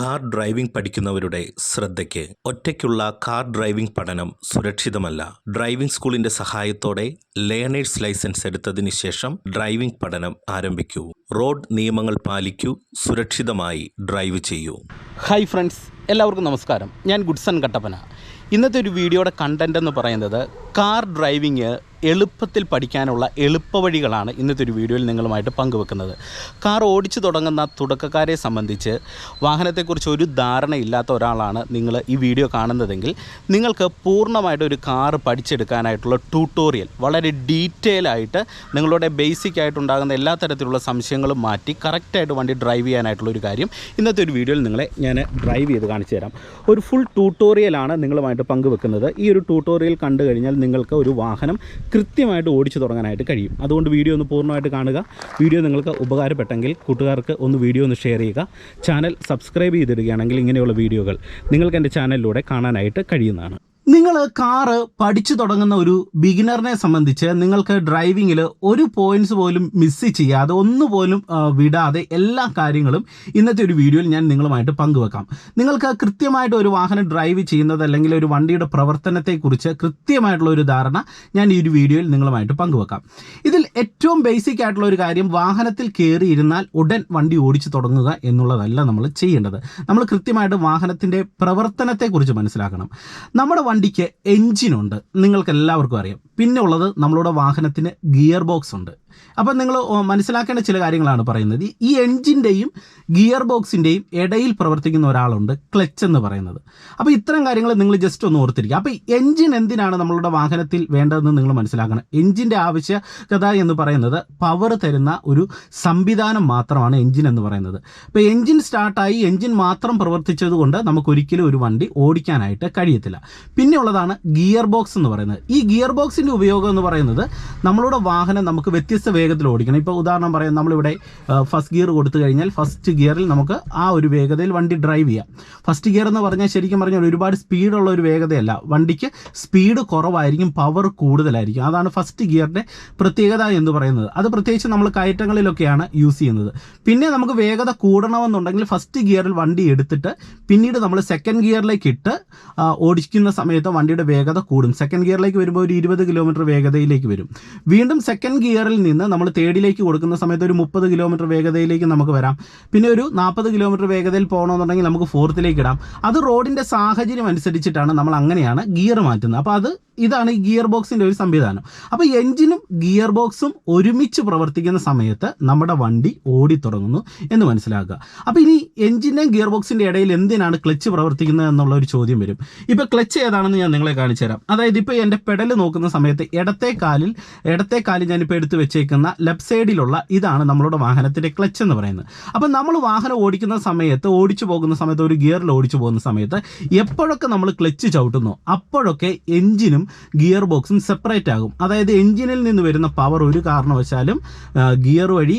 Car driving പഠിക്കുന്നവരുടെ ശ്രദ്ധയ്ക്ക് ഒറ്റയ്ക്കുള്ള car driving പഠനം സുരക്ഷിതമല്ല. ഡ്രൈവിംഗ് സ്കൂളിന്റെ സഹായത്തോടെ ലേണേഴ്സ് ലൈസൻസ് എടുത്തതിന് ശേഷം ഡ്രൈവിംഗ് പഠനം ആരംഭിക്കൂ. റോഡ് നിയമങ്ങൾ പാലിക്കൂ. സുരക്ഷിതമായി ഡ്രൈവ് ചെയ്യൂ. ഹായ് ഫ്രണ്ട്സ് എല്ലാവർക്കും നമസ്കാരം. ഞാൻ ഗുഡ്സൺ കട്ടപ്പന. ഇന്നത്തെ ഒരു വീഡിയോയുടെ കണ്ടന്റ് എന്ന് പറയുന്നത് കാർ ഡ്രൈവിങ് എളുപ്പത്തിൽ പഠിക്കാനുള്ള എളുപ്പവഴികളാണ് ഇന്നത്തെ ഒരു വീഡിയോയിൽ നിങ്ങളുമായിട്ട് പങ്കുവെക്കുന്നത്. കാർ ഓടിച്ചു തുടങ്ങുന്ന തുടക്കക്കാരെ സംബന്ധിച്ച് വാഹനത്തെക്കുറിച്ച് ഒരു ധാരണ ഇല്ലാത്ത ഒരാളാണ് നിങ്ങൾ ഈ വീഡിയോ കാണുന്നതെങ്കിൽ നിങ്ങൾക്ക് പൂർണമായിട്ട് ഒരു കാർ പഠിച്ചെടുക്കാനായിട്ടുള്ള ട്യൂട്ടോറിയൽ വളരെ ഡീറ്റെയിൽ ആയിട്ട് നിങ്ങളുടെ ബേസിക് ആയിട്ടുണ്ടാകുന്ന എല്ലാ തരത്തിലുള്ള സംശയങ്ങളും മാറ്റി കറക്റ്റായിട്ട് വണ്ടി ഡ്രൈവ് ചെയ്യാനായിട്ടുള്ള ഒരു കാര്യം ഇന്നത്തെ ഒരു വീഡിയോയിൽ നിങ്ങളെ ഞാൻ ഡ്രൈവ് ചെയ്ത് കാണിച്ചു തരാം. ഒരു ഫുൾ ട്യൂട്ടോറിയലാണ് നിങ്ങളുമായിട്ട് പങ്കുവെക്കുന്നത്. ഈ ഒരു ട്യൂട്ടോറിയൽ കണ്ടു കഴിഞ്ഞാൽ നിങ്ങൾക്ക് ഒരു വാഹനം കൃത്യമായിട്ട് ഓടിച്ചു തുടങ്ങാനായിട്ട് കഴിയും. അതുകൊണ്ട് വീഡിയോ ഒന്ന് പൂർണമായിട്ട് കാണുക. വീഡിയോ നിങ്ങൾക്ക് ഉപകാരപ്പെട്ടെങ്കിൽ കൂട്ടുകാർക്ക് ഒന്ന് വീഡിയോ ഒന്ന് ഷെയർ ചെയ്യുക. ചാനൽ സബ്സ്ക്രൈബ് ചെയ്തിടുകയാണെങ്കിൽ ഇങ്ങനെയുള്ള വീഡിയോകൾ നിങ്ങൾക്ക് എന്റെ ചാനലിലൂടെ കാണാനായിട്ട് കഴിയുന്നതാണ്. നിങ്ങൾ കാറ് പഠിച്ചു തുടങ്ങുന്ന ഒരു ബിഗിനറിനെ സംബന്ധിച്ച് നിങ്ങൾക്ക് ഡ്രൈവിങ്ങിൽ ഒരു പോയിന്റ്സ് പോലും മിസ് ചെയ്യാതെ ഒന്നുപോലും വിടാതെ എല്ലാ കാര്യങ്ങളും ഇന്നത്തെ ഒരു വീഡിയോയിൽ ഞാൻ നിങ്ങളുമായിട്ട് പങ്കുവെക്കാം. നിങ്ങൾക്ക് കൃത്യമായിട്ട് ഒരു വാഹനം ഡ്രൈവ് ചെയ്യുന്നത് അല്ലെങ്കിൽ ഒരു വണ്ടിയുടെ പ്രവർത്തനത്തെക്കുറിച്ച് കൃത്യമായിട്ടുള്ള ഒരു ധാരണ ഞാൻ ഈ ഒരു വീഡിയോയിൽ നിങ്ങളുമായിട്ട് പങ്കുവെക്കാം. ഇതിൽ ഏറ്റവും ബേസിക് ആയിട്ടുള്ള ഒരു കാര്യം വാഹനത്തിൽ കയറിയിരുന്നാൽ ഉടൻ വണ്ടി ഓടിച്ചു തുടങ്ങുക എന്നുള്ളതല്ല നമ്മൾ ചെയ്യേണ്ടത്. നമ്മൾ കൃത്യമായിട്ട് വാഹനത്തിന്റെ പ്രവർത്തനത്തെക്കുറിച്ച് മനസ്സിലാക്കണം. നമ്മുടെ വണ്ടിക്ക് എൻജിനുണ്ട് നിങ്ങൾക്ക് എല്ലാവർക്കും അറിയാം. പിന്നെ ഉള്ളത് നമ്മളുടെ വാഹനത്തിന് ഗിയർ ബോക്സ് ഉണ്ട് അപ്പം നിങ്ങൾ മനസ്സിലാക്കേണ്ട ചില കാര്യങ്ങളാണ് പറയുന്നത്. ഈ- എൻജിന്റെയും ഗിയർ ബോക്സിന്റെയും ഇടയിൽ പ്രവർത്തിക്കുന്ന ഒരാളുണ്ട് ക്ലച്ച് എന്ന് പറയുന്നത്. അപ്പോൾ ഇത്തരം കാര്യങ്ങൾ നിങ്ങൾ ജസ്റ്റ് ഒന്ന് ഓർത്തിരിക്കുക. അപ്പോൾ എൻജിൻ എന്തിനാണ് നമ്മളുടെ വാഹനത്തിൽ വേണ്ടതെന്ന് നിങ്ങൾ മനസ്സിലാക്കണം. എൻജിന്റെ ആവശ്യകത എന്ന് പറയുന്നത് പവർ തരുന്ന ഒരു സംവിധാനം മാത്രമാണ് എൻജിൻ എന്ന് പറയുന്നത്. അപ്പോൾ എൻജിൻ സ്റ്റാർട്ടായി എൻജിൻ മാത്രം പ്രവർത്തിച്ചത് കൊണ്ട് നമുക്കൊരിക്കലും ഒരു വണ്ടി ഓടിക്കാനായിട്ട് കഴിയത്തില്ല. പിന്നെ ഉള്ളതാണ് ഗിയർ ബോക്സ് എന്ന് പറയുന്നത്. ഈ ഗിയർ ബോക്സിന്റെ ഉപയോഗം എന്ന് പറയുന്നത് നമ്മളുടെ വാഹനം നമുക്ക് വ്യത്യസ്ത വേഗത്തിൽ ഓടിക്കണം. ഇപ്പോൾ ഉദാഹരണം പറയാം നമ്മളിവിടെ ഫസ്റ്റ് ഗിയർ കൊടുത്തു കഴിഞ്ഞാൽ ഫസ്റ്റ് ഗിയറിൽ നമുക്ക് ആ ഒരു വേഗതയിൽ വണ്ടി ഡ്രൈവ് ചെയ്യാം. ഫസ്റ്റ് ഗിയർ എന്ന് പറഞ്ഞാൽ ശരിക്കും പറഞ്ഞാൽ ഒരുപാട് സ്പീഡുള്ള ഒരു വേഗതയല്ല. വണ്ടിക്ക് സ്പീഡ് കുറവായിരിക്കും പവർ കൂടുതലായിരിക്കും. അതാണ് ഫസ്റ്റ് ഗിയറിന്റെ പ്രത്യേകത എന്ന് പറയുന്നത്. അത് പ്രത്യേകിച്ച് നമ്മൾ കയറ്റങ്ങളിലൊക്കെയാണ് യൂസ് ചെയ്യുന്നത്. പിന്നെ നമുക്ക് വേഗത കൂടണമെന്നുണ്ടെങ്കിൽ ഫസ്റ്റ് ഗിയറിൽ വണ്ടി എടുത്തിട്ട് പിന്നീട് നമ്മൾ സെക്കൻഡ് ഗിയറിലേക്ക് ഇട്ട് ഓടിക്കുന്ന ഓടിക്കുന്ന സമയത്ത് വണ്ടിയുടെ വേഗത കൂടും. സെക്കൻഡ് ഗിയറിലേക്ക് വരുമ്പോൾ ഒരു ഇരുപത് കിലോമീറ്റർ വേഗതയിലേക്ക് വരും. വീണ്ടും സെക്കൻഡ് ഗിയറിൽ നിന്ന് നമ്മൾ തേർഡിലേക്ക് കൊടുക്കുന്ന സമയത്ത് ഒരു മുപ്പത് കിലോമീറ്റർ വേഗതയിലേക്ക് നമുക്ക് വരാം. പിന്നെ ഒരു നാൽപ്പത് കിലോമീറ്റർ വേഗതയിൽ പോകണമെന്നുണ്ടെങ്കിൽ നമുക്ക് ഫോർത്തിലേക്ക് ഇടാം. അത് റോഡിന്റെ സാഹചര്യം അനുസരിച്ചിട്ടാണ് നമ്മൾ അങ്ങനെയാണ് ഗിയർ മാറ്റുന്നത്. അപ്പോൾ അത് ഇതാണ് ഈ ഗിയർ ബോക്സിന്റെ ഒരു സംവിധാനം. അപ്പോൾ എഞ്ചിനും ഗിയർ ബോക്സും ഒരുമിച്ച് പ്രവർത്തിക്കുന്ന സമയത്ത് നമ്മുടെ വണ്ടി ഓടിത്തുടങ്ങുന്നു എന്ന് മനസ്സിലാക്കുക. അപ്പോൾ ഇനി എഞ്ചിന്റെയും ഗിയർ ബോക്സിന്റെ ഇടയിൽ എന്തിനാണ് ക്ലച്ച് പ്രവർത്തിക്കുന്നത് എന്നുള്ള ഒരു ചോദ്യം വരും. ഇപ്പോൾ ക്ലച്ച് ഏതാണെന്ന് ഞാൻ നിങ്ങളെ കാണിച്ചു തരാം. അതായത് ഇപ്പോൾ എന്റെ പെടൽ നോക്കുന്ന സമയത്ത് ഇടത്തെ കാലിൽ ഇടത്തെ കാലിൽ ഞാനിപ്പോൾ എടുത്ത് വെച്ചേക്കുന്ന ലെഫ്റ്റ് സൈഡിലുള്ള ഇതാണ് നമ്മളുടെ വാഹനത്തിന്റെ ക്ലച്ച് എന്ന് പറയുന്നത്. അപ്പോൾ നമ്മൾ വാഹനം ഓടിക്കുന്ന സമയത്ത് ഓടിച്ചു പോകുന്ന സമയത്ത് ഒരു ഗിയറിൽ ഓടിച്ചു പോകുന്ന സമയത്ത് എപ്പോഴൊക്കെ നമ്മൾ ക്ലച്ച് ചവിട്ടുന്നു അപ്പോഴൊക്കെ എഞ്ചിനും ഗിയർ ബോക്സും സെപ്പറേറ്റ് ആകും. അതായത് എഞ്ചിനിൽ നിന്ന് വരുന്ന പവർ ഒരു കാരണവശാലും ഗിയർ വഴി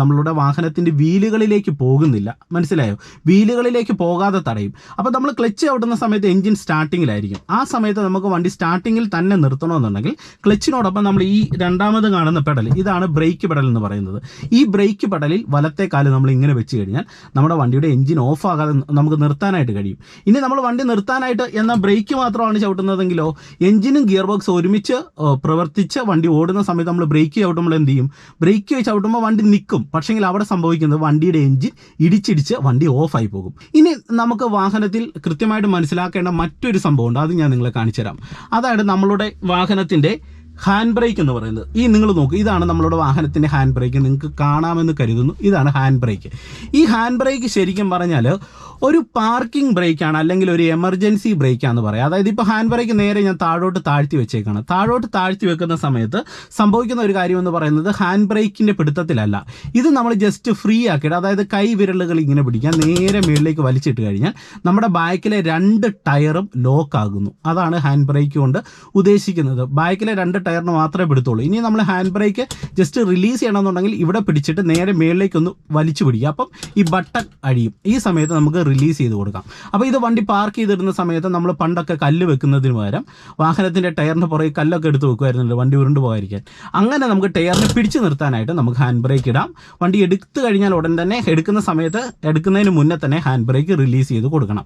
നമ്മളുടെ വാഹനത്തിന്റെ വീലുകളിലേക്ക് പോകുന്നില്ല. മനസ്സിലായോ? വീലുകളിലേക്ക് പോകാതെ തടയും. അപ്പോൾ നമ്മൾ ക്ലച്ച് ചവിട്ടുന്ന സമയത്ത് എഞ്ചിൻ സ്റ്റാർട്ടിങ്ങിലായിരിക്കും ആ സമയത്ത് നമുക്ക് വണ്ടി സ്റ്റാർട്ടിങ്ങിൽ തന്നെ നിർത്തണമെന്നുണ്ടെങ്കിൽ ക്ലച്ചിനോടൊപ്പം നമ്മൾ ഈ രണ്ടാമത് കാണുന്ന പെഡൽ ഇതാണ് ബ്രേക്ക് പെഡൽ എന്ന് പറയുന്നത്. ഈ ബ്രേക്ക് പെഡലിൽ വലത്തെ കാൽ നമ്മൾ ഇങ്ങനെ വെച്ച് കഴിഞ്ഞാൽ നമ്മുടെ വണ്ടിയുടെ എഞ്ചിൻ ഓഫ് ആകാതെ നമുക്ക് നിർത്താനായിട്ട് കഴിയും. ഇനി നമ്മൾ വണ്ടി നിർത്താനായിട്ട് എന്നാൽ ബ്രേക്ക് മാത്രമാണ് ചവിട്ടുന്നതെങ്കിലോ എഞ്ചിനും ഗിയർ ബോക്സ് ഒരുമിച്ച് പ്രവർത്തിച്ച് വണ്ടി ഓടുന്ന സമയത്ത് നമ്മൾ ബ്രേക്ക് ചവിട്ടുമ്പോൾ എന്ത് ചെയ്യും? ബ്രേക്ക് ചവിട്ടുമ്പോൾ വണ്ടി നിൽക്കും പക്ഷേങ്കിൽ അവിടെ സംഭവിക്കുന്നത് വണ്ടിയുടെ എഞ്ചിൻ ഇടിച്ചിടിച്ച് വണ്ടി ഓഫായി പോകും. ഇനി നമുക്ക് വാഹനത്തിൽ കൃത്യമായിട്ട് മനസ്സിലാക്കേണ്ട മറ്റൊരു സംഭവമുണ്ട്. അത് ഞാൻ നിങ്ങളെ കാണിച്ചുതരാം. അതായത് നമ്മളുടെ വാഹനത്തിന്റെ ഹാൻഡ് ബ്രേക്ക് എന്ന് പറയുന്നത്. ഈ നിങ്ങൾ നോക്കുക ഇതാണ് നമ്മളുടെ വാഹനത്തിന്റെ ഹാൻഡ് ബ്രേക്ക് നിങ്ങൾക്ക് കാണാമെന്ന് കരുതുന്നു. ഇതാണ് ഹാൻഡ് ബ്രേക്ക് ഈ ഹാൻഡ് ബ്രേക്ക് ശരിക്കും പറഞ്ഞാൽ ഒരു പാർക്കിംഗ് ബ്രേക്കാണ് അല്ലെങ്കിൽ ഒരു എമർജൻസി ബ്രേക്കാന്ന് പറയാം. അതായത് ഇപ്പോൾ ഹാൻഡ് ബ്രേക്ക് നേരെ ഞാൻ താഴോട്ട് താഴ്ത്തി വെച്ചേക്കാണ്. താഴോട്ട് താഴ്ത്തി വെക്കുന്ന സമയത്ത് സംഭവിക്കുന്ന ഒരു കാര്യം എന്ന് പറയുന്നത് ഹാൻഡ് ബ്രേക്കിന്റെ പിടുത്തത്തിലല്ല. ഇത് നമ്മൾ ജസ്റ്റ് ഫ്രീ ആക്കിയിട്ട് അതായത് കൈ വിരലുകൾ ഇങ്ങനെ പിടിക്കാൻ നേരെ മുകളിലേക്ക് വലിച്ചിട്ട് കഴിഞ്ഞാൽ നമ്മുടെ ബാക്കിലെ രണ്ട് ടയറും ലോക്ക് ആകുന്നു. അതാണ് ഹാൻഡ് ബ്രേക്ക് കൊണ്ട് ഉദ്ദേശിക്കുന്നത്. ബാക്കിലെ രണ്ട് ടയറിന് മാത്രമേ പിടുത്തുള്ളൂ. ഇനി നമ്മൾ ഹാൻഡ് ബ്രേക്ക് ജസ്റ്റ് റിലീസ് ചെയ്യണമെന്നുണ്ടെങ്കിൽ ഇവിടെ പിടിച്ചിട്ട് നേരെ മുകളിലേക്ക് ഒന്ന് വലിച്ചു പിടിക്കുക. അപ്പം ഈ ബട്ടൺ അഴിയും. ഈ സമയത്ത് നമുക്ക് റിലീസ് ചെയ്ത് കൊടുക്കാം. അപ്പോൾ ഇത് വണ്ടി പാർക്ക് ചെയ്തിടുന്ന സമയത്ത് നമ്മൾ പണ്ടൊക്കെ കല്ല് വെക്കുന്നതിന് പകരം വാഹനത്തിന്റെ ടയറിന് പുറകെ കല്ലൊക്കെ എടുത്ത് വെക്കുമായിരുന്നല്ലോ വണ്ടി ഉരുണ്ട് പോകാതിരിക്കാൻ. അങ്ങനെ നമുക്ക് ടയറിനെ പിടിച്ചു നിർത്താനായിട്ട് നമുക്ക് ഹാൻഡ് ബ്രേക്ക് ഇടാം. വണ്ടി എടുത്ത് കഴിഞ്ഞാൽ ഉടൻ തന്നെ എടുക്കുന്ന സമയത്ത് എടുക്കുന്നതിന് മുന്നേ തന്നെ ഹാൻഡ് ബ്രേക്ക് റിലീസ് ചെയ്ത് കൊടുക്കണം.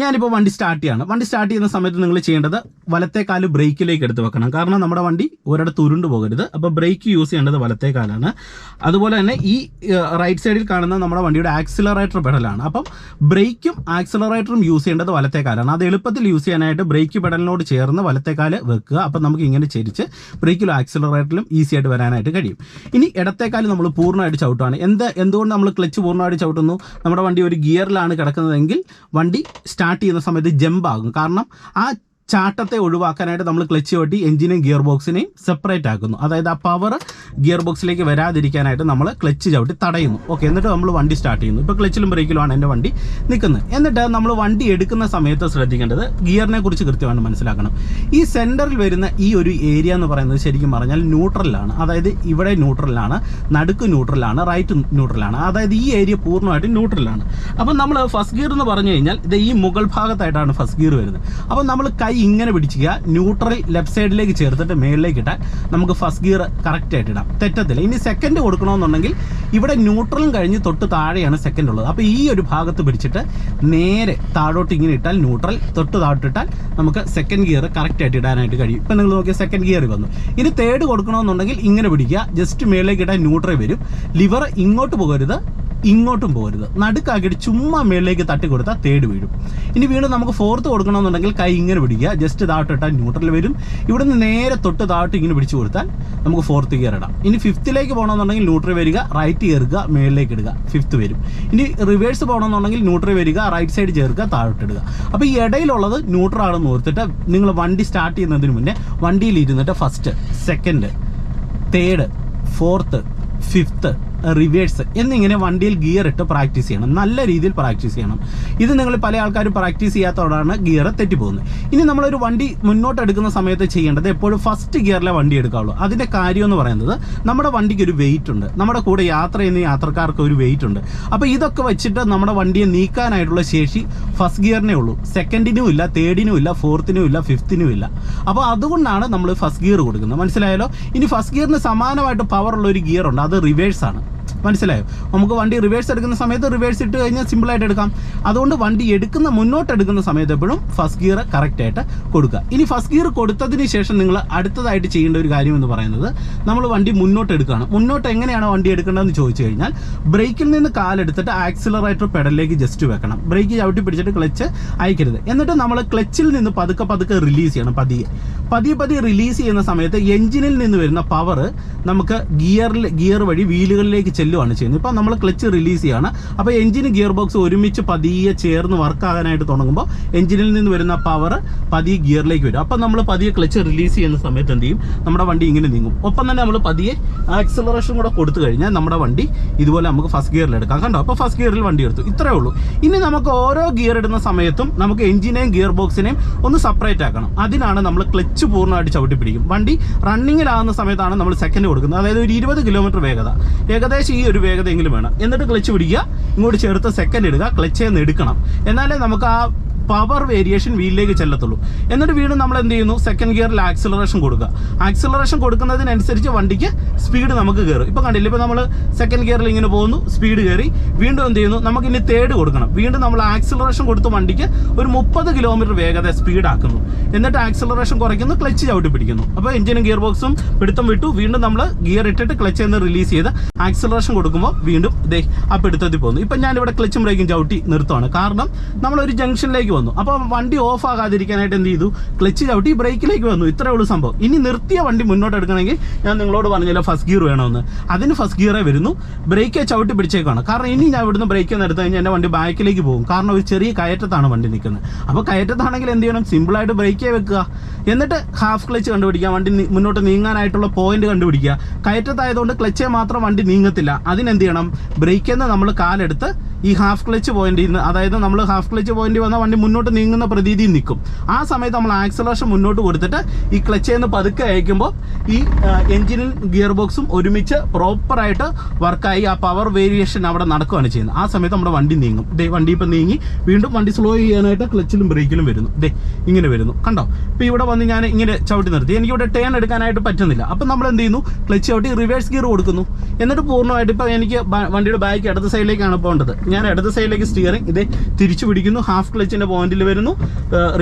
ഞാനിപ്പോൾ വണ്ടി സ്റ്റാർട്ട് ചെയ്യാണ്. വണ്ടി സ്റ്റാർട്ട് ചെയ്യുന്ന സമയത്ത് നിങ്ങൾ ചെയ്യേണ്ടത് വലത്തെ കാൽ ബ്രേക്കിലേക്ക് എടുത്ത് വെക്കണം. കാരണം നമ്മുടെ വണ്ടി ഒരിടത്ത് ഉരുണ്ട് പോകരുത്. അപ്പോൾ ബ്രേക്ക് യൂസ് ചെയ്യേണ്ടത് വലത്തെ കാലാണ്. അതുപോലെ തന്നെ ഈ റൈറ്റ് സൈഡിൽ കാണുന്ന നമ്മുടെ വണ്ടിയുടെ ആക്സിലറേറ്റർ പെഡലാണ് അപ്പം ബ്രേക്കും ആക്സിലറേറ്ററും യൂസ് ചെയ്യേണ്ടത് വലത്തേക്കാലാണ്. കാലാണ് അത് എളുപ്പത്തിൽ യൂസ് ചെയ്യാനായിട്ട് ബ്രേക്ക് പെഡലിനോട് ചേർന്ന് വലത്തേക്കാൽ കാൽ വെക്കുക. അപ്പം നമുക്ക് ഇങ്ങനെ ചരിച്ച് ബ്രേക്കിലും ആക്സിലറേറ്ററിലും ഈസി ആയിട്ട് വരാനായിട്ട് കഴിയും. ഇനി ഇടത്തേക്കാൽ നമ്മൾ പൂർണമായിട്ട് ചവിട്ടുകയാണ് എന്ത് എന്തുകൊണ്ട് നമ്മൾ ക്ലച്ച് പൂർണമായിട്ട് ചവിട്ടുന്നു? നമ്മുടെ വണ്ടി ഒരു ഗിയറിലാണ് കിടക്കുന്നതെങ്കിൽ വണ്ടി സ്റ്റാർട്ട് ചെയ്യുന്ന സമയത്ത് ജമ്പാകും കാരണം ആ ചാട്ടത്തെ ഒഴിവാക്കാനായിട്ട് നമ്മൾ ക്ലച്ച് വെട്ടി എഞ്ചിനെയും ഗിയർ ബോക്സിനെയും സെപ്പറേറ്റ് ആക്കുന്നു. അതായത് ആ പവർ ഗിയർ ബോക്സിലേക്ക് വരാതിരിക്കാനായിട്ട് നമ്മൾ ക്ലച്ച് ചവിട്ടി തടയുന്നു. ഓക്കെ എന്നിട്ട് നമ്മൾ വണ്ടി സ്റ്റാർട്ട് ചെയ്യുന്നു. ഇപ്പോൾ ക്ലച്ചിലും ബ്രേക്കിലുമാണ് എന്റെ വണ്ടി നിൽക്കുന്നത്. എന്നിട്ട് നമ്മൾ വണ്ടി എടുക്കുന്ന സമയത്ത് ശ്രദ്ധിക്കേണ്ടത് ഗിയറിനെ കുറിച്ച് കൃത്യമായിട്ട് മനസ്സിലാക്കണം. ഈ സെന്ററിൽ വരുന്ന ഈ ഒരു ഏരിയ എന്ന് പറയുന്നത് ശരിക്കും പറഞ്ഞാൽ ന്യൂട്രലാണ് അതായത് ഇവിടെ ന്യൂട്രലാണ് നടുക്ക് ന്യൂട്രലാണ് റൈറ്റ് ന്യൂട്രലാണ് അതായത് ഈ ഏരിയ പൂർണമായിട്ടും ന്യൂട്രലാണ് അപ്പം നമ്മൾ ഫസ്റ്റ് ഗിയർ എന്ന് പറഞ്ഞു കഴിഞ്ഞാൽ ഇത് ഈ മുകൾ ഭാഗത്തായിട്ടാണ് ഫസ്റ്റ് ഗിയർ വരുന്നത്. അപ്പം നമ്മൾ കൈ ഇങ്ങനെ പിടിക്കുക ന്യൂട്രൽ ലെഫ്റ്റ് സൈഡിലേക്ക് ചേർത്തിട്ട് മേളിലേക്ക് ഇട്ടാൽ നമുക്ക് ഫസ്റ്റ് ഗിയർ കറക്റ്റായിട്ട് ഇടാം. തെറ്റത്തില്ല. ഇനി സെക്കൻഡ് കൊടുക്കണമെന്നുണ്ടെങ്കിൽ ഇവിടെ ന്യൂട്രലും കഴിഞ്ഞ് തൊട്ട് താഴെയാണ് സെക്കൻഡ് ഉള്ളത്. അപ്പോൾ ഈ ഒരു ഭാഗത്ത് പിടിച്ചിട്ട് നേരെ താഴോട്ട് ഇങ്ങനെ ഇട്ടാൽ ന്യൂട്രൽ തൊട്ട് താഴോട്ടിട്ടാൽ നമുക്ക് സെക്കൻഡ് ഗിയർ കറക്റ്റായിട്ട് ഇടാനായിട്ട് കഴിയും. ഇപ്പം നിങ്ങൾ നോക്കിയാൽ സെക്കൻഡ് ഗിയർ വന്നു. ഇനി തേർഡ് കൊടുക്കണമെന്നുണ്ടെങ്കിൽ ഇങ്ങനെ പിടിക്കുക. ജസ്റ്റ് മേളിലേക്ക് ഇട്ടാൽ ന്യൂട്രൽ വരും. ലിവർ ഇങ്ങോട്ട് പോകരുത്. ഇങ്ങോട്ടും പോരുത് നടുക്കാക്കിയിട്ട് ചുമ്മാ മേളിലേക്ക് തട്ടി കൊടുത്താൽ തേട് വീഴും. ഇനി വീണ്ടും നമുക്ക് ഫോർത്ത് കൊടുക്കണമെന്നുണ്ടെങ്കിൽ കൈ ഇങ്ങനെ പിടിക്കുക. ജസ്റ്റ് താഴോട്ട് ഇട്ടാൽ ന്യൂട്രൽ വരും. ഇവിടുന്ന് നേരെ തൊട്ട് താട്ട് ഇങ്ങനെ പിടിച്ചു കൊടുത്താൽ നമുക്ക് ഫോർത്ത് ഗിയർ ഇടാം. ഇനി ഫിഫ്ത്തിലേക്ക് പോകണമെന്നുണ്ടെങ്കിൽ ന്യൂട്രൽ വരിക റൈറ്റ് കയറുക മേളിലേക്ക് ഇടുക. ഫിഫ്ത്ത് വരും. ഇനി റിവേഴ്സ് പോകണമെന്നുണ്ടെങ്കിൽ ന്യൂട്രൽ വരിക റൈറ്റ് സൈഡ് ചേർക്കുക താഴോട്ട് ഇടുക. അപ്പോൾ ഈ ഇടയിലുള്ളത് ന്യൂട്രൽ ആണെന്ന് ഓർത്തിട്ട് നിങ്ങൾ വണ്ടി സ്റ്റാർട്ട് ചെയ്യുന്നതിന് മുന്നേ വണ്ടിയിൽ ഇരുന്നിട്ട് first second third fourth fifth reverse എന്നിങ്ങനെ വണ്ടിയിൽ ഗിയർ ഇട്ട് പ്രാക്ടീസ് ചെയ്യണം. നല്ല രീതിയിൽ പ്രാക്ടീസ് ചെയ്യണം. ഇത് നിങ്ങൾ പല ആൾക്കാരും പ്രാക്ടീസ് ചെയ്യാത്തതോടാണ് ഗിയർ തെറ്റിപ്പോകുന്നത്. ഇനി നമ്മളൊരു വണ്ടി മുന്നോട്ട് എടുക്കുന്ന സമയത്ത് ചെയ്യേണ്ടത് എപ്പോഴും ഫസ്റ്റ് ഗിയറിലെ വണ്ടി എടുക്കാവുള്ളൂ. അതിന്റെ കാര്യം എന്ന് പറയുന്നത് നമ്മുടെ വണ്ടിക്ക് ഒരു വെയിറ്റ് ഉണ്ട്. നമ്മുടെ കൂടെ യാത്ര ചെയ്യുന്ന യാത്രക്കാർക്ക് ഒരു വെയിറ്റ് ഉണ്ട്. അപ്പോൾ ഇതൊക്കെ വെച്ചിട്ട് നമ്മുടെ വണ്ടിയെ നീക്കാനായിട്ടുള്ള ശേഷി ഫസ്റ്റ് ഗിയറിനേ ഉള്ളൂ. സെക്കൻഡിനും ഇല്ല തേർഡിനും ഇല്ല ഫോർത്തിനും ഇല്ല ഫിഫ്ത്തിനും ഇല്ല. അപ്പോൾ അതുകൊണ്ടാണ് നമ്മൾ ഫസ്റ്റ് ഗിയർ കൊടുക്കുന്നത്. മനസ്സിലായാലോ ഇനി ഫസ്റ്റ് ഗിയറിന് സമാനമായിട്ട് പവർ ഉള്ള ഒരു ഗിയർ ഉണ്ട്. അത് റിവേഴ്സാണ് മനസ്സിലായോ? നമുക്ക് വണ്ടി റിവേഴ്സ് എടുക്കുന്ന സമയത്ത് റിവേഴ്സ് ഇട്ട് കഴിഞ്ഞാൽ സിമ്പിളായിട്ട് എടുക്കാം. അതുകൊണ്ട് വണ്ടി എടുക്കുന്ന മുന്നോട്ട് എടുക്കുന്ന സമയത്ത് എപ്പോഴും ഫസ്റ്റ് ഗിയർ കറക്റ്റായിട്ട് കൊടുക്കുക. ഇനി ഫസ്റ്റ് ഗിയർ കൊടുത്തതിന് ശേഷം നിങ്ങൾ അടുത്തതായിട്ട് ചെയ്യേണ്ട ഒരു കാര്യം എന്ന് പറയുന്നത് നമ്മൾ വണ്ടി മുന്നോട്ട് എടുക്കുകയാണ്. മുന്നോട്ട് എങ്ങനെയാണ് വണ്ടി എടുക്കേണ്ടതെന്ന് ചോദിച്ചു കഴിഞ്ഞാൽ ബ്രേക്കിൽ നിന്ന് കാലെടുത്തിട്ട് ആക്സിലറേറ്റർ പെഡലിലേക്ക് ജസ്റ്റ് വെക്കണം. ബ്രേക്ക് ചവിട്ടി പിടിച്ചിട്ട് ക്ലച്ച് അയക്കരുത്. എന്നിട്ട് നമ്മൾ ക്ലച്ചിൽ നിന്ന് പതുക്കെ പതുക്കെ റിലീസ് ചെയ്യണം പതിയെ. പതിയെ പതിയെ റിലീസ് ചെയ്യുന്ന സമയത്ത് എഞ്ചിനിൽ നിന്ന് വരുന്ന പവർ നമുക്ക് ഗിയറിൽ ഗിയർ വഴി വീലുകളിലേക്ക് ചെല്ലുവാണ് ചെയ്യുന്നത്. ഇപ്പം നമ്മൾ ക്ലച്ച് റിലീസ് ചെയ്യാണ്. അപ്പോൾ എഞ്ചിന് ഗിയർ ബോക്സ് ഒരുമിച്ച് പതിയെ ചേർന്ന് വർക്ക് ആകാനായിട്ട് തുടങ്ങുമ്പോൾ എഞ്ചിനിൽ നിന്ന് വരുന്ന പവർ പതിയെ ഗിയറിലേക്ക് വരും. അപ്പം നമ്മൾ പതിയെ ക്ലച്ച് റിലീസ് ചെയ്യുന്ന സമയത്ത് എന്ത് ചെയ്യും? നമ്മുടെ വണ്ടി ഇങ്ങനെ നീങ്ങും. ഒപ്പം തന്നെ നമ്മൾ പതിയെ ആക്സിലറേഷൻ കൂടെ കൊടുത്തു കഴിഞ്ഞാൽ നമ്മുടെ വണ്ടി ഇതുപോലെ നമുക്ക് ഫസ്റ്റ് ഗിയറിൽ എടുക്കാം. കണ്ടോ? അപ്പോൾ ഫസ്റ്റ് ഗിയറിൽ വണ്ടി എടുത്തു. ഇത്രേ ഉള്ളൂ. ഇനി നമുക്ക് ഓരോ ഗിയർ ഇടുന്ന സമയത്തും നമുക്ക് എഞ്ചിനെയും ഗിയർ ബോക്സിനെയും ഒന്ന് സെപ്പറേറ്റ് ആക്കണം. അതിനാണ് നമ്മൾ ക്ലച്ച് പൂർണമായിട്ട് ചവിട്ടി പിടിക്കും വണ്ടി റണ്ണിങ്ങിലാകുന്ന സമയത്താണ് നമ്മൾ സെക്കൻഡ് കൊടുക്കുന്നത്. അതായത് ഒരു ഇരുപത് കിലോമീറ്റർ വേഗത. ഏകദേശം ഈ ഒരു വേഗതയെങ്കിലും വേണം. എന്നിട്ട് ക്ലച്ച് പിടിക്കുക. ഇങ്ങോട്ട് ചേർത്ത് സെക്കൻഡ് ഇടുക. ക്ലച്ച് നിന്ന് എടുക്കണം. എന്നാലേ നമുക്ക് ആ പവർ വേരിയേഷൻ വീലിലേക്ക് ചെല്ലത്തുള്ളൂ. എന്നിട്ട് വീണ്ടും നമ്മൾ എന്ത് ചെയ്യുന്നു? സെക്കൻഡ് ഗിയറിൽ ആക്സിലറേഷൻ കൊടുക്കുക. ആക്സിലറേഷൻ കൊടുക്കുന്നതിനനുസരിച്ച് വണ്ടിക്ക് സ്പീഡ് നമുക്ക് കയറും. ഇപ്പോൾ കണ്ടില്ല? ഇപ്പോൾ നമ്മൾ സെക്കൻഡ് ഗിയറിൽ ഇങ്ങനെ പോകുന്നു. സ്പീഡ് കയറി. വീണ്ടും എന്ത് ചെയ്യുന്നു? നമുക്ക് ഇനി തേർഡ് കൊടുക്കണം. വീണ്ടും നമ്മൾ ആക്സിലറേഷൻ കൊടുത്ത് വണ്ടിക്ക് ഒരു മുപ്പത് കിലോമീറ്റർ വേഗത സ്പീഡാക്കുന്നു എന്നിട്ട് ആക്സിലറേഷൻ കുറയ്ക്കുന്നു. ക്ലച്ച് ചവിട്ടി പിടിക്കുന്നു. അപ്പോൾ എഞ്ചിനും ഗിയർ ബോക്സും പിടുത്തം വിട്ടു. വീണ്ടും നമ്മൾ ഗിയർ ഇട്ടിട്ട് ക്ലച്ച് നിന്ന് റിലീസ് ചെയ്ത് ആക്സിലറേഷൻ കൊടുക്കുമ്പോൾ വീണ്ടും ദേ ആ പിടുത്തത്തിൽ പോകുന്നു ഇപ്പം ഞാനിവിടെ ക്ലച്ചും ബ്രേക്കും ചവിട്ടി നിർത്തുവാണ്. കാരണം നമ്മളൊരു ജംഗ്ഷനിലേക്ക് വന്നു. അപ്പോൾ വണ്ടി ഓഫ് ആകാതിരിക്കാനായിട്ട് എന്ത് ചെയ്തു? ക്ലച്ച് ചവിട്ടി ബ്രേക്കിലേക്ക് വന്നു. ഇത്രയേ ഉള്ളൂ സംഭവം. ഇനി നിർത്തിയ വണ്ടി മുന്നോട്ട് എടുക്കണമെങ്കിൽ ഞാൻ നിങ്ങളോട് പറഞ്ഞല്ലോ ഫസ്റ്റ് ഗിയർ വേണമെന്ന്. അതിന് ഫസ്റ്റ് ഗിയറേ വരുന്നു. ബ്രേക്ക് ചവിട്ടി പിടിച്ചേക്കാണ്. കാരണം ഇനി ഞാൻ ഇവിടുന്ന് ബ്രേക്ക് ഒന്ന് എടുത്തു കഴിഞ്ഞാൽ എന്റെ വണ്ടി ബാക്കിലേക്ക് പോകും. കാരണം ഒരു ചെറിയ കയറ്റത്താണ് വണ്ടി നിൽക്കുന്നത്. അപ്പോൾ കയറ്റത്താണെങ്കിൽ എന്ത് ചെയ്യണം? സിമ്പിളായിട്ട് ബ്രേക്കേ വെക്കുക. എന്നിട്ട് ഹാഫ് ക്ലച്ച് കണ്ടുപിടിക്കുക വണ്ടി മുന്നോട്ട് നീങ്ങാനായിട്ടുള്ള പോയിന്റ് കണ്ടുപിടിക്കുക. കയറ്റത്തായതുകൊണ്ട് ക്ലച്ചേ മാത്രം വണ്ടി നീങ്ങത്തില്ല. അതിനെന്ത് ചെയ്യണം? ബ്രേക്കിൽ നിന്ന് നമ്മൾ കാലെടുത്ത് ഈ ഹാഫ് ക്ലച്ച് പോയിന്റിൽ നിന്ന് അതായത് നമ്മൾ ഹാഫ് ക്ലച്ച് പോയിന്റിൽ വന്ന വണ്ടി മുന്നോട്ട് നീങ്ങുന്ന പ്രതീതിയിൽ നിൽക്കും. ആ സമയത്ത് നമ്മൾ ആക്സലേഷൻ മുന്നോട്ട് കൊടുത്തിട്ട് ഈ ക്ലച്ചിൽ നിന്ന് പതുക്കെ അയക്കുമ്പോൾ ഈ എഞ്ചിനും ഗിയർ ബോക്സും ഒരുമിച്ച് പ്രോപ്പറായിട്ട് വർക്കായി ആ പവർ വേരിയേഷൻ അവിടെ നടക്കുകയാണ് ചെയ്യുന്നത്. ആ സമയത്ത് നമ്മുടെ വണ്ടി നീങ്ങും. ഡേ വണ്ടി ഇപ്പം നീങ്ങി. വീണ്ടും വണ്ടി സ്ലോ ചെയ്യാനായിട്ട് ക്ലച്ചിലും ബ്രേക്കിലും വരുന്നു. ഡേ ഇങ്ങനെ വരുന്നു. കണ്ടോ? ഇപ്പോൾ ഇവിടെ വന്ന് ഞാൻ ഇങ്ങനെ ചവിട്ടി നിർത്തി. എനിക്കിവിടെ ടേൺ എടുക്കാനായിട്ട് പറ്റുന്നില്ല. അപ്പം നമ്മൾ എന്ത് ചെയ്യുന്നു? ക്ലച്ച് ചവിട്ടി റിവേഴ്സ് ഗിയർ കൊടുക്കുന്നു. എന്നിട്ട് പൂർണമായിട്ട് ഇപ്പം എനിക്ക് വണ്ടിയുടെ ബാക്ക് ഇടത് സൈഡിലേക്കാണ് പോകേണ്ടത് ഞാൻ ഇടത് സൈഡിലേക്ക് സ്റ്റിയറിംഗ് ഇത് തിരിച്ചു പിടിക്കുന്നു ഹാഫ് ക്ലച്ചിന്റെ പോയിന്റിൽ വരുന്നു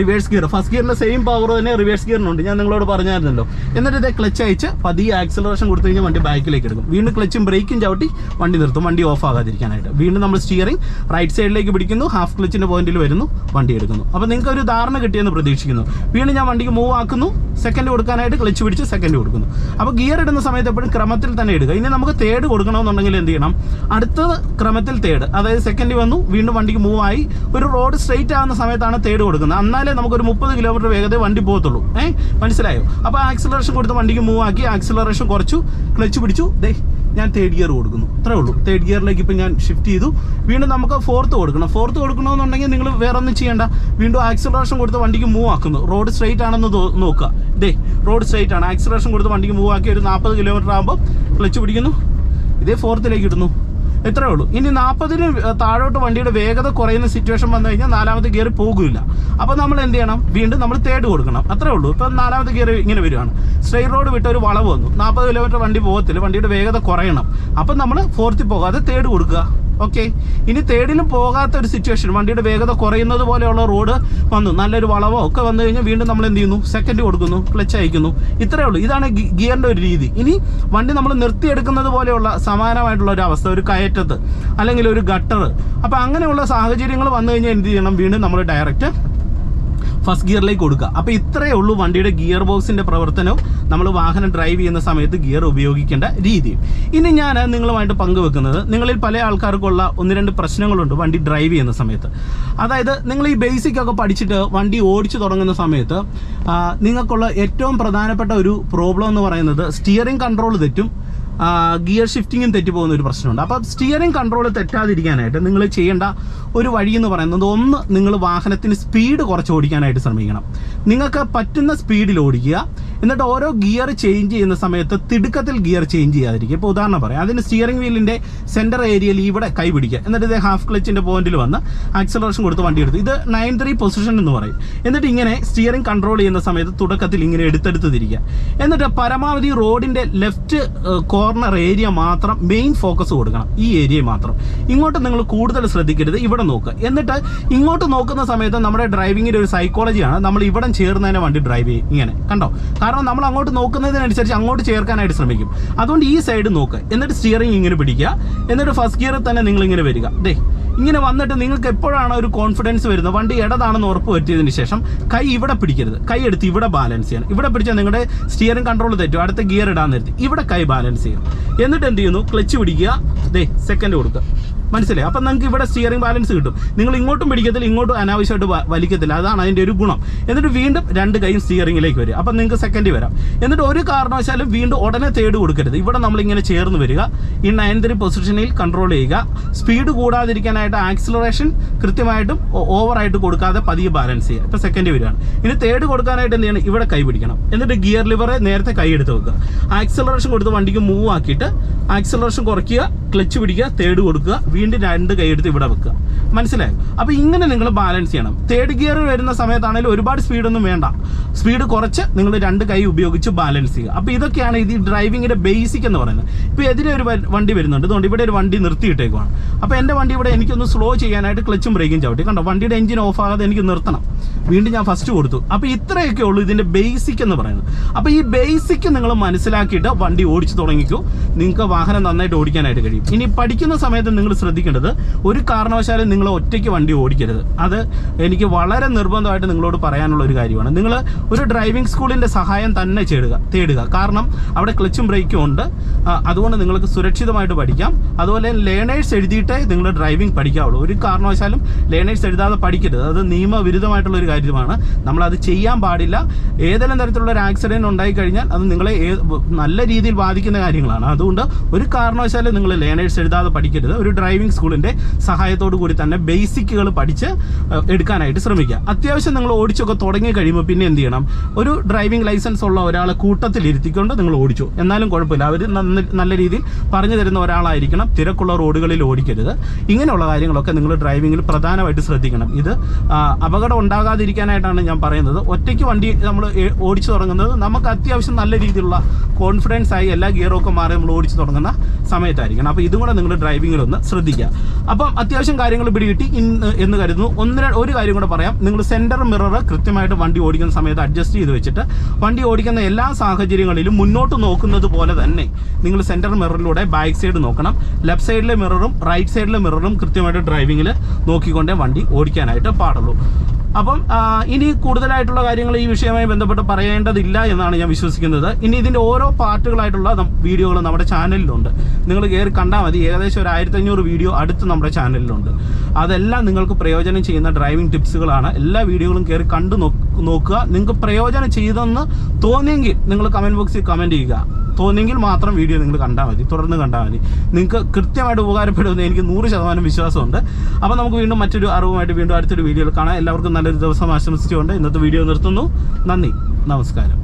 റിവേഴ്സ് ഗിയർ ഫസ്റ്റ് ഗിയറിന്റെ സെയിം പവർ തന്നെ റിവേഴ്സ് ഗിയറിനുണ്ട് ഞാൻ നിങ്ങളോട് പറഞ്ഞായിരുന്നല്ലോ. എന്നിട്ട് ഇതേ ക്ലച്ച് അയച്ച് പതിയെ ആക്സലറേഷൻ കൊടുത്തു കഴിഞ്ഞാൽ വണ്ടി ബാക്കിലേക്ക് എടുക്കും. വീണ്ടും ക്ലച്ചും ബ്രേക്കും ചവിട്ടി വണ്ടി നിർത്തും. വണ്ടി ഓഫ് ആകാതിരിക്കാനായിട്ട്. വീണ്ടും നമ്മൾ സ്റ്റിയറിംഗ് റൈറ്റ് സൈഡിലേക്ക് പിടിക്കുന്നു ഹാഫ് ക്ലച്ചിന്റെ പോയിന്റിൽ വരുന്നു വണ്ടി എടുക്കുന്നു. അപ്പോൾ നിങ്ങൾക്ക് ഒരു ധാരണ കിട്ടിയെന്ന് പ്രതീക്ഷിക്കുന്നു. വീണ്ടും ഞാൻ വണ്ടിക്ക് മൂവ് ആക്കുന്നു സെക്കൻഡ് കൊടുക്കാനായിട്ട് ക്ലച്ച് പിടിച്ച് സെക്കൻഡ് കൊടുക്കുന്നു. അപ്പോൾ ഗിയർ ഇടുന്ന സമയത്ത് എപ്പോഴും ക്രമത്തിൽ തന്നെ ഇടുക. ഇനി നമുക്ക് തേർഡ് കൊടുക്കണമെന്നുണ്ടെങ്കിൽ എന്ത് ചെയ്യണം? അടുത്ത ക്രമത്തിൽ തേർഡ് അതായത് സെക്കൻഡ് വന്നു വീണ്ടും വണ്ടിക്ക് മൂവ് ആയി. ഒരു റോഡ് സ്ട്രെയിറ്റ് ആവുന്ന സമയത്താണ് തേർഡ് കൊടുക്കുന്നത്. എന്നാലേ നമുക്കൊരു മുപ്പത് കിലോമീറ്റർ വേഗത വണ്ടി പോകത്തുള്ളൂ. ഏഹ് മനസ്സിലായോ? അപ്പോൾ ആക്സിലറേഷൻ കൊടുത്ത് വണ്ടിക്ക് മൂവ് ആക്കി ആക്സിലറേഷൻ കുറച്ചു ക്ലച്ച് പിടിച്ചു. ദേ ഞാൻ തേർഡ് ഗിയർ കൊടുക്കുന്നു. അത്രേ ഉള്ളൂ. തേർഡ് ഗിയറിലേക്ക് ഇപ്പം ഞാൻ ഷിഫ്റ്റ് ചെയ്തു. വീണ്ടും നമുക്ക് ഫോർത്ത് കൊടുക്കണം. ഫോർത്ത് കൊടുക്കണമെന്നുണ്ടെങ്കിൽ നിങ്ങൾ വേറെ ഒന്നും ചെയ്യേണ്ട. വീണ്ടും ആക്സിലറേഷൻ കൊടുത്ത് വണ്ടിക്ക് മൂവ് ആക്കുന്നു. റോഡ് സ്ട്രെയിറ്റ് ആണെന്ന് നോക്കുക. ദേ റോഡ് സ്ട്രെയിറ്റ് ആണ്. ആക്സിലറേഷൻ കൊടുത്ത് വണ്ടിക്ക് മൂവ് ആക്കി ഒരു നാൽപ്പത് കിലോമീറ്റർ ആകുമ്പോൾ ക്ലച്ച് പിടിക്കുന്നു. ഇതേ ഫോർത്തിലേക്ക് ഇടുന്നു. ഇത്രേ ഉള്ളൂ? ഇനി നാൽപ്പതിന് താഴോട്ട് വണ്ടിയുടെ വേഗത കുറയുന്ന സിറ്റുവേഷൻ വന്നു കഴിഞ്ഞാൽ നാലാമത്തെ ഗിയർ പോകില്ല അപ്പോൾ നമ്മൾ എന്ത് ചെയ്യണം? വീണ്ടും നമ്മൾ തേർഡ് കൊടുക്കണം. അത്രേ ഉള്ളൂ. ഇപ്പം നാലാമത്തെ ഗിയർ ഇങ്ങനെ വരികയാണ്. സ്ട്രെയിറ്റ് റോഡ് വിട്ട് ഒരു വളവ് വന്നു. നാൽപ്പത് കിലോമീറ്റർ വണ്ടി പോകത്തില്ല. വണ്ടിയുടെ വേഗത കുറയണം. അപ്പം നമ്മൾ ഫോർത്തിൽ പോകാതെ തേർഡ് കൊടുക്കുക. ഓക്കെ ഇനി തേർഡിലും പോകാത്ത ഒരു സിറ്റുവേഷൻ വണ്ടിയുടെ വേഗത കുറയുന്നത് പോലെയുള്ള റോഡ് വന്നു. നല്ലൊരു വളവോ ഒക്കെ വന്നു കഴിഞ്ഞാൽ വീണ്ടും നമ്മൾ എന്ത് ചെയ്യുന്നു? സെക്കൻഡ് കൊടുക്കുന്നു. ക്ലച്ച് അയക്കുന്നു. ഇത്രയേ ഉള്ളൂ. ഇതാണ് ഗിയറിന്റെ ഒരു രീതി. ഇനി വണ്ടി നമ്മൾ നിർത്തിയെടുക്കുന്നത് പോലെയുള്ള സമാനമായിട്ടുള്ള ഒരു അവസ്ഥ. ഒരു കയറ്റത്ത്. അല്ലെങ്കിൽ ഒരു ഗട്ടർ അപ്പോൾ അങ്ങനെയുള്ള സാഹചര്യങ്ങൾ വന്നു കഴിഞ്ഞാൽ എന്ത് ചെയ്യണം? വീണ്ടും നമ്മൾ ഡയറക്റ്റ് ഫസ്റ്റ് ഗിയറിലേക്ക് കൊടുക്കുക. അപ്പോൾ ഇത്രയേ ഉള്ളൂ വണ്ടിയുടെ ഗിയർ ബോക്സിന്റെ പ്രവർത്തനവും. നമ്മൾ വാഹനം ഡ്രൈവ് ചെയ്യുന്ന സമയത്ത് ഗിയർ ഉപയോഗിക്കേണ്ട രീതിയും. ഇനി ഞാൻ നിങ്ങളുമായിട്ട് പങ്കുവെക്കുന്നത് നിങ്ങളിൽ പല ആൾക്കാർക്കുള്ള ഒന്ന് രണ്ട് പ്രശ്നങ്ങളുണ്ട് വണ്ടി ഡ്രൈവ് ചെയ്യുന്ന സമയത്ത്. അതായത് നിങ്ങൾ ഈ ബേസിക് ഒക്കെ പഠിച്ചിട്ട് വണ്ടി ഓടിച്ചു തുടങ്ങുന്ന സമയത്ത് നിങ്ങൾക്കുള്ള ഏറ്റവും പ്രധാനപ്പെട്ട ഒരു പ്രോബ്ലം എന്ന് പറയുന്നത് സ്റ്റിയറിംഗ് കൺട്രോൾ തെറ്റും ഗിയർ ഷിഫ്റ്റിങ്ങും തെറ്റിപ്പോകുന്ന ഒരു പ്രശ്നമുണ്ട്. അപ്പോൾ സ്റ്റിയറിംഗ് കൺട്രോൾ തെറ്റാതിരിക്കാനായിട്ട് നിങ്ങൾ ചെയ്യേണ്ട ഒരു വഴി എന്ന് പറയുന്നത് ഒന്ന് നിങ്ങൾ വാഹനത്തിന് സ്പീഡ് കുറച്ച് ഓടിക്കാനായിട്ട് ശ്രമിക്കണം. നിങ്ങൾക്ക് പറ്റുന്ന സ്പീഡിൽ ഓടിക്കുക. എന്നിട്ട് ഓരോ ഗിയർ ചേഞ്ച് ചെയ്യുന്ന സമയത്ത് തിടുക്കത്തിൽ ഗിയർ ചേഞ്ച് ചെയ്യാതിരിക്കുക. ഇപ്പോൾ ഉദാഹരണം പറയാം. അതിന് സ്റ്റിയറിംഗ് വീലിന്റെ സെന്റർ ഏരിയയിൽ ഇവിടെ കൈ പിടിക്കുക. എന്നിട്ട് ഇത് ഹാഫ് ക്ലച്ചിന്റെ പോയിന്റിൽ വന്ന് ആക്സലറേഷൻ കൊടുത്ത് വണ്ടി എടുത്തു. ഇത് നയൻ ത്രീ പൊസിഷൻ എന്ന് പറയും. എന്നിട്ട് ഇങ്ങനെ സ്റ്റിയറിംഗ് കൺട്രോൾ ചെയ്യുന്ന സമയത്ത് തുടക്കത്തിൽ ഇങ്ങനെ എടുത്തെടുത്ത് തിരിക്കുക എന്നിട്ട് പരമാവധി റോഡിന്റെ ലെഫ്റ്റ് കോർണർ ഏരിയ മാത്രം മെയിൻ ഫോക്കസ് കൊടുക്കണം. ഈ ഏരിയ മാത്രം. ഇങ്ങോട്ട് നിങ്ങൾ കൂടുതൽ ശ്രദ്ധിക്കരുത്. ഇവിടെ നോക്കുക. എന്നിട്ട് ഇങ്ങോട്ട് നോക്കുന്ന സമയത്ത് നമ്മുടെ ഡ്രൈവിങ്ങിന്റെ ഒരു സൈക്കോളജിയാണ് നമ്മൾ ഇവിടെ ചേർന്നതിനെ വണ്ടി ഡ്രൈവ് ചെയ്യും. ഇങ്ങനെ. കണ്ടോ? കാരണം നമ്മൾ അങ്ങോട്ട് നോക്കുന്നതിനനുസരിച്ച് അങ്ങോട്ട് ചേർക്കാനായിട്ട് ശ്രമിക്കും. അതുകൊണ്ട് ഈ സൈഡ് നോക്കുക എന്നിട്ട് സ്റ്റിയറിംഗ് ഇങ്ങനെ പിടിക്കുക. എന്നിട്ട് ഫസ്റ്റ് ഗിയറിൽ തന്നെ നിങ്ങൾ ഇങ്ങനെ വരിക. ദേ ഇങ്ങനെ വന്നിട്ട് നിങ്ങൾക്ക് എപ്പോഴാണ് ഒരു കോൺഫിഡൻസ് വരുന്നത്? വണ്ടി ഇടതാണെന്ന് ഉറപ്പ് വരുത്തിയതിന് ശേഷം കൈ ഇവിടെ പിടിക്കരുത്. കൈ എടുത്ത് ഇവിടെ ബാലൻസ് ചെയ്യണം. ഇവിടെ പിടിച്ചാൽ നിങ്ങളുടെ സ്റ്റിയറിംഗ് കൺട്രോൾ തെറ്റും. അടുത്ത ഗിയർ ഇടാൻ നിർത്തി. ഇവിടെ കൈ ബാലൻസ് ചെയ്യും എന്നിട്ട് എന്ത് ചെയ്യുന്നു? ക്ലച്ച് പിടിക്കുക. ദേ സെക്കൻഡ് കൊടുക്കുക. മനസ്സിലായി? അപ്പം നിങ്ങൾക്ക് ഇവിടെ സ്റ്റിയറിംഗ് ബാലൻസ് കിട്ടും. നിങ്ങൾ ഇങ്ങോട്ടും പിടിക്കത്തില്ല ഇങ്ങോട്ടും അനാവശ്യമായിട്ട് വലിക്കത്തില്ല. അതാണ് അതിന്റെ ഒരു ഗുണം. എന്നിട്ട് വീണ്ടും രണ്ട് കൈയും സ്റ്റിയറിംഗിലേക്ക് വരും അപ്പം നിങ്ങൾക്ക് സെക്കൻഡ് വരാം. എന്നിട്ട് ഒരു കാരണവശാലും വീണ്ടും ഉടനെ തേർഡ് കൊടുക്കരുത്. ഇവിടെ നമ്മളിങ്ങനെ ചേർന്ന് വരിക. ഈ നയൻ ത്രീ പൊസിഷനിൽ കൺട്രോൾ ചെയ്യുക. സ്പീഡ് കൂടാതിരിക്കാനായിട്ട് ആക്സിലറേഷൻ കൃത്യമായിട്ടും ഓവറായിട്ട് കൊടുക്കാതെ പതിയെ ബാലൻസ് ചെയ്യുക. ഇപ്പം സെക്കൻഡ് വരികയാണ്. ഇനി തേട് കൊടുക്കാനായിട്ട് എന്ത് ചെയ്യണം? ഇവിടെ കൈ പിടിക്കണം. എന്നിട്ട് ഗിയർ ലിവറെ നേരത്തെ കൈ എടുത്ത് വെക്കുക. ആക്സിലറേഷൻ കൊടുത്ത് വണ്ടിക്ക് മൂവ് ആക്കിയിട്ട് ആക്സിലറേഷൻ കുറയ്ക്കുക ക്ലച്ച് പിടിക്കുക തേർഡ് കൊടുക്കുക വീണ്ടും രണ്ട് കൈ എടുത്ത് ഇവിടെ വെക്കുക. മനസ്സിലായോ? അപ്പോൾ ഇങ്ങനെ നിങ്ങൾ ബാലൻസ് ചെയ്യണം. തേർഡ് ഗിയർ വരുന്ന സമയത്താണെങ്കിലും ഒരുപാട് സ്പീഡൊന്നും വേണ്ട. സ്പീഡ് കുറച്ച് നിങ്ങൾ രണ്ട് കൈ ഉപയോഗിച്ച് ബാലൻസ് ചെയ്യുക. അപ്പോൾ ഇതൊക്കെയാണ് ഇത് ഡ്രൈവിങ്ങിന്റെ ബേസിക് എന്ന് പറയുന്നത്. ഇപ്പോൾ എതിരെ ഒരു വണ്ടി വരുന്നുണ്ട്. അതുകൊണ്ട് ഇവിടെ ഒരു വണ്ടി നിർത്തിയിട്ടേക്കുവാണ്. അപ്പോൾ എന്റെ വണ്ടി ഇവിടെ എനിക്കൊന്ന് സ്ലോ ചെയ്യാനായിട്ട് ക്ലച്ചും ബ്രേക്കും ചവിട്ടി. കണ്ടോ? വണ്ടിയുടെ എഞ്ചിൻ ഓഫ് ആകാതെ എനിക്ക് നിർത്തണം. വീണ്ടും ഞാൻ ഫസ്റ്റ് കൊടുത്തു. അപ്പോൾ ഇത്രയൊക്കെ ഉള്ളൂ ഇതിന്റെ ബേസിക് എന്ന് പറയുന്നത്. അപ്പോൾ ഈ ബേസിക് നിങ്ങൾ മനസ്സിലാക്കിയിട്ട് വണ്ടി ഓടിച്ചു തുടങ്ങിക്കോ. നിങ്ങൾക്ക് വാഹനം നന്നായിട്ട് ഓടിക്കാനായിട്ട് കഴിയും. ഇനി പഠിക്കുന്ന സമയത്ത് നിങ്ങൾ ശ്രദ്ധിക്കേണ്ടത് ഒരു കാരണവശാലും നിങ്ങൾ ഒറ്റയ്ക്ക് വണ്ടി ഓടിക്കരുത്. അത് എനിക്ക് വളരെ നിർബന്ധമായിട്ട് നിങ്ങളോട് പറയാനുള്ള ഒരു കാര്യമാണ്. നിങ്ങൾ ഒരു ഡ്രൈവിംഗ് സ്കൂളിന്റെ സഹായം തന്നെ തേടുക തേടുക. കാരണം അവിടെ ക്ലച്ചും ബ്രേക്കും ഉണ്ട്. അതുകൊണ്ട് നിങ്ങൾക്ക് സുരക്ഷിതമായിട്ട് പഠിക്കാം. അതുപോലെ ലേണേഴ്സ് എഴുതിയിട്ടേ നിങ്ങൾ ഡ്രൈവിംഗ് പഠിക്കാവുള്ളൂ. ഒരു കാരണവശാലും ലേണേഴ്സ് എഴുതാതെ പഠിക്കരുത്. അത് നിയമവിരുദ്ധമായിട്ടുള്ള ഒരു കാര്യമാണ്. നമ്മളത് ചെയ്യാൻ പാടില്ല. ഏതെല്ലാം തരത്തിലുള്ള ഒരു ആക്സിഡന്റ് ഉണ്ടായി കഴിഞ്ഞാൽ അത് നിങ്ങളെ നല്ല രീതിയിൽ ബാധിക്കുന്ന കാര്യങ്ങളാണ്. അതുകൊണ്ട് ഒരു കാരണവശാലും നിങ്ങൾ ലേണേഴ്സ് എഴുതാതെ പഠിക്കരുത്. ഒരു ഡ്രൈവിംഗ് സ്കൂളിന്റെ സഹായത്തോടു കൂടി തന്നെ ബേസിക്കുകൾ പഠിച്ച് എടുക്കാനായിട്ട് ശ്രമിക്കുക. അത്യാവശ്യം നിങ്ങൾ ഓടിച്ചൊക്കെ തുടങ്ങി കഴിയുമ്പോൾ പിന്നെ എന്ത് ചെയ്യണം? ഒരു ഡ്രൈവിംഗ് ലൈസൻസ് ഉള്ള ഒരാളെ കൂട്ടത്തിൽ ഇരുത്തിക്കൊണ്ട് നിങ്ങൾ ഓടിച്ചു. എന്നാലും കുഴപ്പമില്ല. അവർ നല്ല രീതിയിൽ പറഞ്ഞു തരുന്ന ഒരാളായിരിക്കണം. തിരക്കുള്ള റോഡുകളിൽ ഓടിക്കരുത്. ഇങ്ങനെയുള്ള കാര്യങ്ങളൊക്കെ നിങ്ങൾ ഡ്രൈവിംഗിൽ പ്രധാനമായിട്ട് ശ്രദ്ധിക്കണം. ഇത് അപകടം ഉണ്ടാകാതിരിക്കാനായിട്ടാണ് ഞാൻ പറയുന്നത്. ഒറ്റയ്ക്ക് വണ്ടി നമ്മൾ ഓടിച്ചു തുടങ്ങുന്നത് നമുക്ക് അത്യാവശ്യം നല്ല രീതിയിലുള്ള കോൺഫിഡൻസ് ആയി എല്ലാ ഗിയറും ഒക്കെ മാറി നമ്മൾ ഓടിച്ചു തുടങ്ങുന്ന സമയത്തായിരിക്കണം. അപ്പോൾ ഇതും കൂടെ നിങ്ങൾ ഡ്രൈവിങ്ങിൽ ഒന്ന് ശ്രദ്ധിക്കുക. അപ്പം അത്യാവശ്യം കാര്യങ്ങൾ പിടികിട്ടി എന്ന് കരുതുന്നു. ഒന്ന് ഒരു കാര്യം കൂടെ പറയാം. നിങ്ങൾ സെന്റർ മിറർ കൃത്യമായിട്ട് വണ്ടി ഓടിക്കുന്ന സമയത്ത് അഡ്ജസ്റ്റ് ചെയ്ത് വെച്ചിട്ട് വണ്ടി ഓടിക്കുന്ന എല്ലാ സാഹചര്യങ്ങളിലും മുന്നോട്ട് നോക്കുന്നത് പോലെ തന്നെ നിങ്ങൾ സെന്റർ മിററിലൂടെ ബാക്ക് സൈഡ് നോക്കണം. ലെഫ്റ്റ് സൈഡിലെ മിററും റൈറ്റ് സൈഡിലെ മിററും കൃത്യമായിട്ട് ഡ്രൈവിങ്ങിൽ നോക്കിക്കൊണ്ടേ വണ്ടി ഓടിക്കാനായിട്ട് പാടുള്ളൂ. അപ്പം ഇനി കൂടുതലായിട്ടുള്ള കാര്യങ്ങൾ ഈ വിഷയവുമായി ബന്ധപ്പെട്ട് പറയേണ്ടതില്ല എന്നാണ് ഞാൻ വിശ്വസിക്കുന്നത്. ഇനി ഇതിന്റെ ഓരോ പാർട്ടുകളായിട്ടുള്ള വീഡിയോകൾ നമ്മുടെ ചാനലിലുണ്ട്. നിങ്ങൾ കയറി കണ്ടാൽ മതി. ഏകദേശം ഒരു ആയിരത്തഞ്ഞൂറ് വീഡിയോ അടുത്ത് നമ്മുടെ ചാനലിലുണ്ട്. അതെല്ലാം നിങ്ങൾക്ക് പ്രയോജനം ചെയ്യുന്ന ഡ്രൈവിംഗ് ടിപ്സുകളാണ്. എല്ലാ വീഡിയോകളും കയറി കണ്ടു നോക്ക്- നോക്കുക. നിങ്ങൾക്ക് പ്രയോജനം ചെയ്തെന്ന് തോന്നിയെങ്കിൽ നിങ്ങൾ കമന്റ് ബോക്സിൽ കമന്റ് ചെയ്യുക. തോന്നിയെങ്കിൽ മാത്രം വീഡിയോ നിങ്ങൾ കണ്ടാൽ മതി. തുടർന്ന് കണ്ടാൽ മതി. നിങ്ങൾക്ക് കൃത്യമായിട്ട് ഉപകാരപ്പെടുമെന്ന് എനിക്ക് നൂറ് ശതമാനം വിശ്വാസമുണ്ട്. അപ്പോൾ നമുക്ക് വീണ്ടും മറ്റൊരു അറിവുമായിട്ട് വീണ്ടും അടുത്തൊരു വീഡിയോയിൽ കാണാം. എല്ലാവർക്കും നല്ലൊരു ദിവസം ആശംസിച്ചുകൊണ്ട് ഇന്നത്തെ വീഡിയോ നിർത്തുന്നു. നന്ദി. നമസ്കാരം.